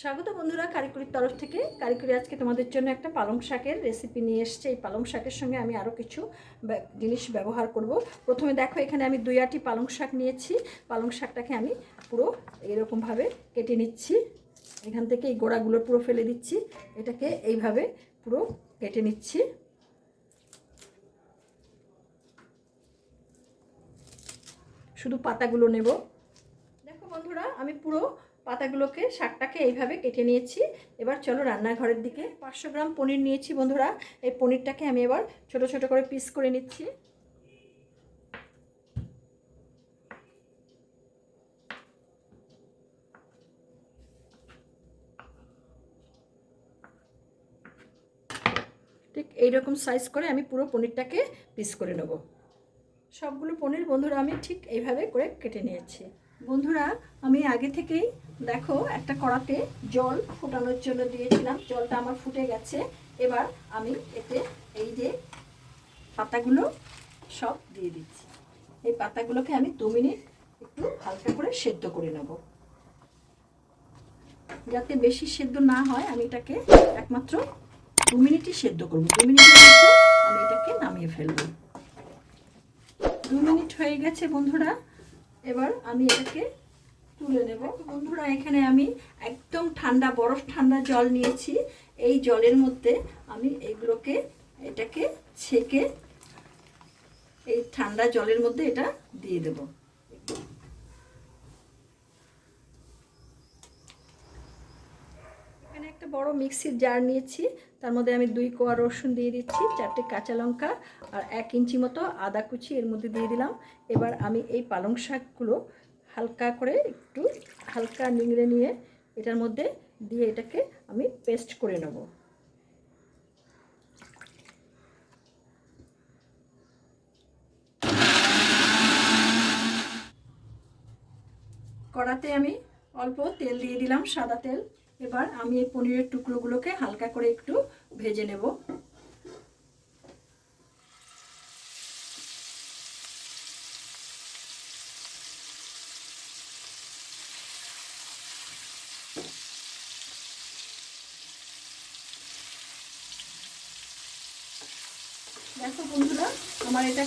স্বাগত বন্ধুরা কারিকুরির তরফ থেকে। কারিকুরি আজকে তোমাদের জন্য একটা পালং শাকের রেসিপি নিয়ে এসছে। এই পালং শাকের সঙ্গে আমি আরও কিছু জিনিস ব্যবহার করব। প্রথমে দেখো, এখানে আমি দুই আটি পালং শাক নিয়েছি। পালং শাকটাকে আমি পুরো এরকমভাবে কেটে নিচ্ছি। এখান থেকে এই গোড়াগুলো পুরো ফেলে দিচ্ছি। এটাকে এইভাবে পুরো কেটে নিচ্ছি। শুধু পাতাগুলো নেব। দেখো বন্ধুরা, আমি পুরো পাতাগুলোকে শাকটাকে এইভাবে কেটে নিয়েছি। এবার চলো রান্নাঘরের দিকে। পাঁচশো গ্রাম পনির নিয়েছি বন্ধুরা। এই পনিরটাকে আমি এবার ছোট ছোট করে পিস করে নিচ্ছি। ঠিক এইরকম সাইজ করে আমি পুরো পনিরটাকে পিস করে নেব। সবগুলো পনির বন্ধুরা আমি ঠিক এইভাবে করে কেটে নিয়েছি। বন্ধুরা, আমি আগে থেকেই, দেখো, একটা কড়াতে জল ফোটানোর জন্য দিয়েছিলাম। জলটা আমার ফুটে গেছে। এবার আমি এতে এই যে পাতাগুলো সব দিয়ে দিচ্ছি। এই পাতাগুলোকে আমি দু মিনিট একটু হালকা করে সেদ্ধ করে নেব। যাতে বেশি সেদ্ধ না হয়, আমি এটাকে একমাত্র দু মিনিটই সেদ্ধ করব। দু মিনিটের মধ্যে আমি এটাকে নামিয়ে ফেলব। দু মিনিট হয়ে গেছে বন্ধুরা। এবার আমি এটাকে তুলে নেব। বন্ধুরা, এখানে আমি একদম ঠান্ডা, বরফ ঠান্ডা জল নিয়েছি। এই জলের মধ্যে আমি এগুলোকে, এটাকে ছেঁকে এই ঠান্ডা জলের মধ্যে এটা দিয়ে দেব। এখানে একটা বড় মিক্সির জার নিয়েছি। তার মধ্যে আমি দুই কোয়া রসুন দিয়ে দিচ্ছি, চারটে কাঁচা লঙ্কা আর এক ইঞ্চি মতো আদা কুচি এর মধ্যে দিয়ে দিলাম। এবার আমি এই পালং শাকগুলো হালকা করে একটু হালকা নিংড়ে নিয়ে এটার মধ্যে দিয়ে এটাকে আমি পেস্ট করে নেব। কড়াতে আমি অল্প তেল দিয়ে দিলাম সাদা তেল। এবার আমি এই পনিরের টুকরোগুলোকে হালকা করে একটু ভেজে নেব। দেখো বন্ধুরা, আমার এটা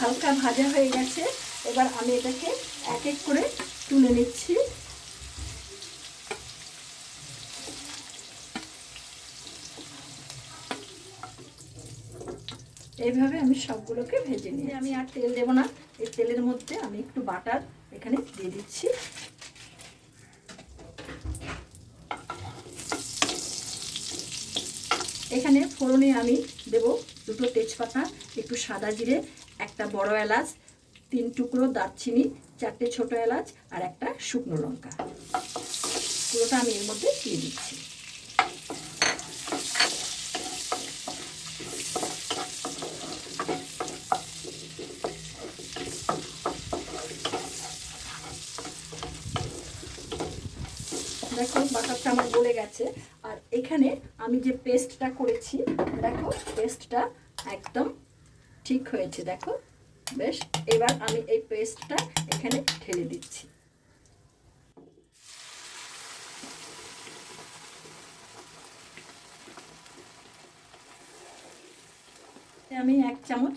হালকা ভাজা হয়ে গেছে। এবার আমি এটাকে এক এক করে তুলে নিচ্ছি। এইভাবে আমি সবগুলোকে ভেজে নিয়ে আমি আর তেল দেবো না এই তেলের মধ্যে আমি একটু বাটার এখানে দিয়ে দিচ্ছি। এখানে ফোড়নে আমি দেব দুটো তেজপাতা একটু সাদা জিরে একটা বড় এলাচ তিন টুকরো দারচিনি চারটে ছোট এলাচ আর একটা শুকনো লঙ্কা। পুরোটা আমি এর মধ্যে দিয়ে দিচ্ছি। দেখো বাটারটা আমার গলে গেছে। আর এখানে আমি যে পেস্টটা করেছি, দেখো পেস্টটা একদম ঠিক হয়েছে, দেখো। বেশ, এবার আমি এই পেস্টটা এখানে ঢেলে দিচ্ছি। আমি এক চামচ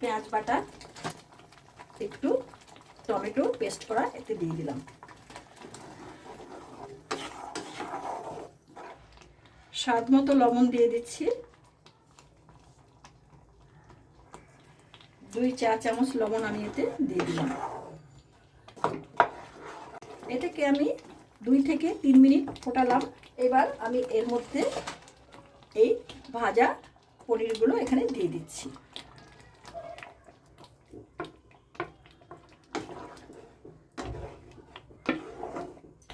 পেঁয়াজ বাটা, একটু টমেটো পেস্ট করা এতে দিয়ে দিলাম। স্বাদ মতো লবণ দিয়ে দিচ্ছি। দুই চা চামচ লবণ আমি এতে দিয়ে দিলাম। এটাকে আমি দুই থেকে তিন মিনিট ফোটালাম। এবার আমি এর মধ্যে এই ভাজা পনিরগুলো এখানে দিয়ে দিচ্ছি।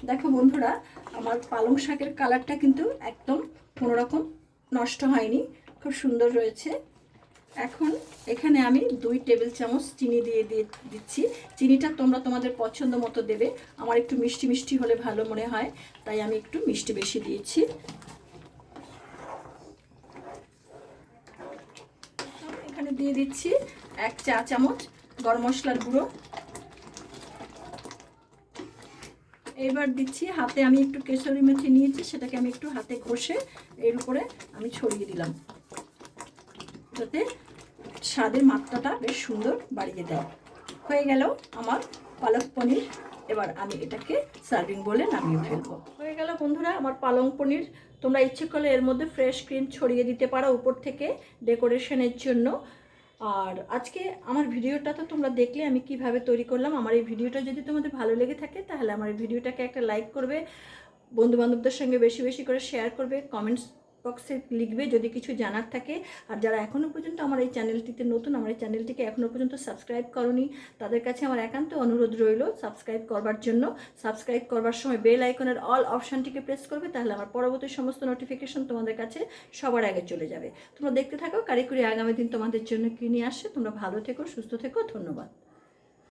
দেখো বন্ধুরা, আমার পালং শাকের কালারটা কিন্তু একদম কোনো রকম নষ্ট হয়নি, খুব সুন্দর রয়েছে। এখন এখানে আমি দুই টেবিল চামচ চিনি দিয়ে দিয়ে দিচ্ছি। চিনিটা তোমরা তোমাদের পছন্দ মতো দেবে। আমার একটু মিষ্টি মিষ্টি হলে ভালো মনে হয়, তাই আমি একটু মিষ্টি বেশি দিয়েছি। এখানে দিয়ে দিচ্ছি এক চা চামচ গরম মশলার গুঁড়ো। এবার দিচ্ছি, হাতে আমি একটু কেশরি মেথি নিয়েছি, সেটাকে আমি একটু হাতে ঘষে এর উপরে আমি ছড়িয়ে দিলাম। যাতে স্বাদের মাত্রাটা বেশ সুন্দর বাড়িয়ে দেয়। হয়ে গেল আমার পালক পনির। এবার আমি এটাকে সার্ভিং বলে নামিয়ে ফেলব। হয়ে গেল বন্ধুরা আমার পালং পনির। তোমরা ইচ্ছে করলে এর মধ্যে ফ্রেশ ক্রিম ছড়িয়ে দিতে পারো উপর থেকে ডেকোরেশনের জন্য। আর আজকে আমার ভিডিওটা তো তোমরা দেখলে, আমি কীভাবে তৈরি করলাম। আমার এই ভিডিওটা যদি তোমাদের ভালো লেগে থাকে, তাহলে আমার এই ভিডিওটাকে একটা লাইক করবে, বন্ধুবান্ধবদের সঙ্গে বেশি বেশি করে শেয়ার করবে কমেন্টস বক্সে লিখবে যদি কিছু জানার থাকে। আর যারা এখনও পর্যন্ত আমার এই চ্যানেলটিতে নতুন, আমার এই চ্যানেলটিকে এখনও পর্যন্ত সাবস্ক্রাইব করনি, তাদের কাছে আমার একান্ত অনুরোধ রইল সাবস্ক্রাইব করবার জন্য। সাবস্ক্রাইব করবার সময় বেল আইকনের অল অপশানটিকে প্রেস করবে, তাহলে আমার পরবর্তী সমস্ত নোটিফিকেশন তোমাদের কাছে সবার আগে চলে যাবে। তোমরা দেখতে থাকো, কারিকুরি আগামী দিন তোমাদের জন্য কি নিয়ে আসছে তোমরা ভালো থেকো, সুস্থ থেকো, ধন্যবাদ।